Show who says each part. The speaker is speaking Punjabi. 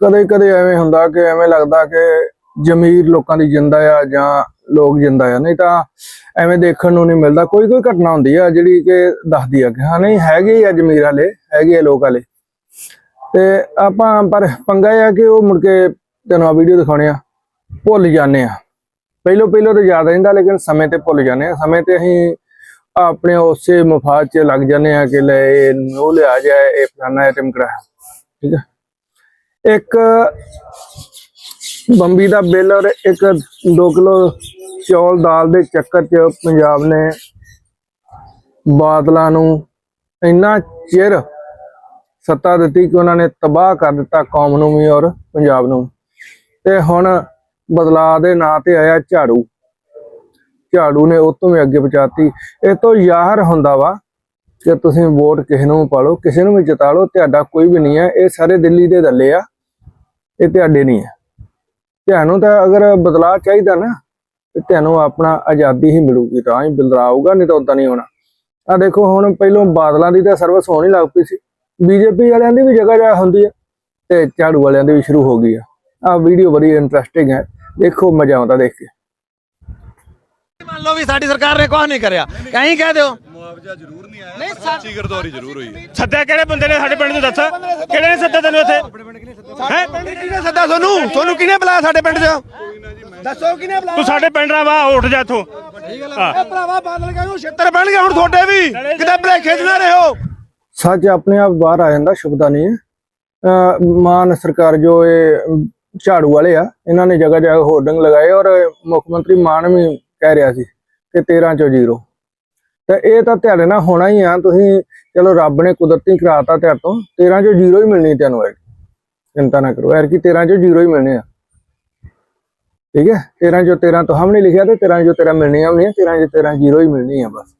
Speaker 1: ਕਦੇ ਕਦੇ ਐਵੇਂ ਹੁੰਦਾ ਕਿ ਐਵੇਂ ਲੱਗਦਾ ਕਿ ਜ਼ਮੀਰ ਲੋਕਾਂ ਦੀ ਜਿੰਦਾ ਆ ਜਾਂ ਲੋਕ ਜਿੰਦਾ ਆ। ਨਹੀਂ ਤਾਂ ਐਵੇਂ ਦੇਖਣ ਨੂੰ ਨਹੀਂ ਮਿਲਦਾ। ਕੋਈ ਕੋਈ ਘਟਨਾ ਹੁੰਦੀ ਆ ਜਿਹੜੀ ਕਿ ਦੱਸਦੀ ਆ ਕਿ ਹਾਂ, ਨਹੀਂ ਹੈਗੇ ਆ ਜ਼ਮੀਰ ਵਾਲੇ ਹੈਗੇ ਆ ਲੋਕ ਵਾਲੇ ਤੇ ਆਪਾਂ ਪਰ ਪੰਗਾ ਇਹ ਆ ਕਿ ਉਹ ਮੁੜ ਕੇ ਤੈਨੂੰ ਆ ਵੀਡੀਓ ਦਿਖਾਉਣੇ ਆ। ਭੁੱਲ ਜਾਂਦੇ ਆ। ਪਹਿਲੋ ਪਹਿਲੋ ਤਾਂ ਯਾਦ ਰਹਿੰਦਾ, ਲੇਕਿਨ ਸਮੇਂ ਤੇ ਭੁੱਲ ਜਾਂਦੇ ਆ। ਸਮੇਂ ਤੇ ਅਸੀਂ ਆਪਣੇ ਉਸੇ ਮਫਾਦ 'ਚ ਲੱਗ ਜਾਂਦੇ ਆ ਕਿ ਲੈ ਇਹ ਉਹ ਲਿਆ ਜਾਏ, ਇਹ ਫਲਾਨਾ ਆਈਟਮ ਕਰਾ ਠੀਕ ਹੈ ਇੱਕ ਬੰਬੀ ਦਾ ਬਿੱਲ ਔਰ ਇੱਕ 2 ਕਿਲੋ ਚੌਲ ਦਾਲ ਦੇ ਚੱਕਰ 'ਚ ਪੰਜਾਬ ਨੇ ਬਾਦਲਾਂ ਨੂੰ ਇੰਨਾ ਚਿਰ ਸੱਤਾ ਦਿੱਤੀ ਕਿ ਉਹਨਾਂ ਨੇ ਤਬਾਹ ਕਰ ਦਿੱਤਾ ਕੌਮ ਨੂੰ ਵੀ ਔਰ ਪੰਜਾਬ ਨੂੰ। ਤੇ ਹੁਣ ਬਦਲਾਅ ਦੇ ਨਾਂ ਤੇ ਆਇਆ ਝਾੜੂ। ਝਾੜੂ ਨੇ ਉਹ ਤੋਂ ਵੀ ਅੱਗੇ ਪਹੁੰਚਾਤੀ। ਇਹ ਤੋਂ ਜ਼ਾਹਰ ਹੁੰਦਾ ਵਾ ਕਿ ਤੁਸੀਂ ਵੋਟ ਕਿਸੇ ਨੂੰ ਪਾ ਲਓ ਕਿਸੇ ਨੂੰ ਵੀ ਜਿਤਾ ਲਓ, ਤੁਹਾਡਾ ਕੋਈ ਵੀ ਨਹੀਂ ਹੈ, ਇਹ ਸਾਰੇ ਦਿੱਲੀ ਦੇ ਦੱਲੇ ਆ, ਇਹ ਤੁਹਾਡੇ ਨਹੀਂ ਹੈ। ਤੁਹਾਨੂੰ ਤਾਂ ਅਗਰ ਬਦਲਾਅ ਚਾਹੀਦਾ ਨਾ, ਤੇ ਤੁਹਾਨੂੰ ਆਪਣਾ ਆਜ਼ਾਦੀ ਹੀ ਮਿਲੂਗੀ, ਤਾਂ ਹੀ ਬਦਲਾਅ ਨਹੀਂ ਤਾਂ ਉਦਾਂ ਨਹੀਂ ਹੋਣਾ। ਆ ਦੇਖੋ, ਹੁਣ ਪਹਿਲੋਂ ਬਾਦਲਾਂ ਦੀ ਤਾਂ ਸਰਵਿਸ ਹੋਣ ਲੱਗ ਪਈ ਸੀ। ਬੀਜੇਪੀ ਵਾਲਿਆਂ ਦੀ ਵੀ ਜਗ੍ਹਾ ਜਾ ਹੁੰਦੀ ਹੈ ਤੇ ਝਾੜੂ ਵਾਲਿਆਂ ਦੀ ਵੀ ਸ਼ੁਰੂ ਹੋ ਗਈ ਆ। ਆ ਵੀਡੀਓ ਬੜੀ ਇੰਟਰਸਟਿੰਗ ਹੈ, ਦੇਖੋ, ਮਜ਼ਾ ਆਉਂਦਾ ਦੇਖ ਕੇ।
Speaker 2: ਮੰਨ ਲਓ ਵੀ ਸਾਡੀ ਸਰਕਾਰ ਨੇ ਕੁਝ ਨਹੀਂ ਕਰਿਆ। ਕਹੀਂ ਕਹਿ ਦਿਓ।
Speaker 3: ਮੁਆਵਜ਼ਾ ਜ਼ਰੂਰ ਨਹੀਂ ਆਇਆ ਸੱਚੀ ਗਰਦੌਰੀ ਜ਼ਰੂਰ ਹੋਈ। ਹੈ।
Speaker 4: ਸੱਦਿਆ ਕਿਹੜੇ ਬੰਦੇ ਨੇ ਸਾਡੇ ਪਿੰਡ ਨੂੰ ਦੱਸ? ਕਿਹੜੇ ਨੇ ਸੱਦਿਆ ਤੈਨੂੰ ਇੱਥੇ? ਹੈ?
Speaker 2: ਪਿੰਡ ਕਿਹਨੇ ਸੱਦਾ ਤੁਹਾਨੂੰ? ਤੁਹਾਨੂੰ ਕਿਹਨੇ ਬੁਲਾਇਆ ਸਾਡੇ ਪਿੰਡ 'ਚ? ਦੱਸੋ ਕਿਹਨੇ ਬੁਲਾਇਆ?
Speaker 4: ਤੂੰ ਸਾਡੇ ਪਿੰਡ ਦਾ ਵਾ ਉੱਠ ਜਾ ਇੱਥੋਂ।
Speaker 2: ਇਹ ਭਰਾਵਾ ਬਾਦਲ ਕਹਿੰਦੇ ਛੇਤਰ ਬਣਗੇ ਹੁਣ ਤੁਹਾਡੇ ਵੀ। ਕਿਤੇ ਭਲੇਖੇ 'ਚ ਨਾ ਰਹੋ।
Speaker 1: ਸੱਚ ਆਪਣੇ ਆਪ ਬਾਹਰ ਆ ਜਾਂਦਾ ਸ਼ਬਦਾਂ ਨਹੀਂ। ਮਾਨ ਸਰਕਾਰ ਜੋ ਇਹ ਝਾੜੂ ਵਾਲੇ ਆ ਇਹਨਾਂ ਨੇ ਜਗ੍ਹਾ ਜਗ੍ਹਾ ਹੋਰਡਿੰਗ ਲਗਾਏ ਔਰ ਮੁੱਖ ਮੰਤਰੀ ਮਾਨ ਵੀ ਕਹਿ ਰਿਹਾ ਸੀ ਕਿ 13 ਚੋਂ ਜ਼ੀਰੋ। ਤੇ ਇਹ ਤਾਂ ਤੁਹਾਡੇ ਨਾਲ ਹੋਣਾ ਹੀ ਆ, ਤੁਸੀਂ ਚਲੋ ਰੱਬ ਨੇ ਕੁਦਰਤੀ ਕਰਾਤਾ ਤੁਹਾਡੇ ਤੋਂ 13 ਚੋਂ ਜ਼ੀਰੋ ਹੀ ਮਿਲਣੀ ਤੁਹਾਨੂੰ ਐ ਚਿੰਤਾ ਨਾ ਕਰੋ ਐਰ ਕੀ 13 ਚੋਂ ਜ਼ੀਰੋ ਹੀ ਮਿਲਣੇ ਆ। ਠੀਕ ਹੈ? 13 ਚੋਂ 13 ਤੋਂ ਹਮ ਨਹੀਂ ਲਿਖਿਆ ਤੇ 13 ਚੋਂ 13 ਮਿਲਣੀਆਂ ਵੀ ਨਹੀਂ 13 ਚੋਂ 13 ਜ਼ੀਰੋ ਹੀ ਮਿਲਣੀ ਆ ਬਸ।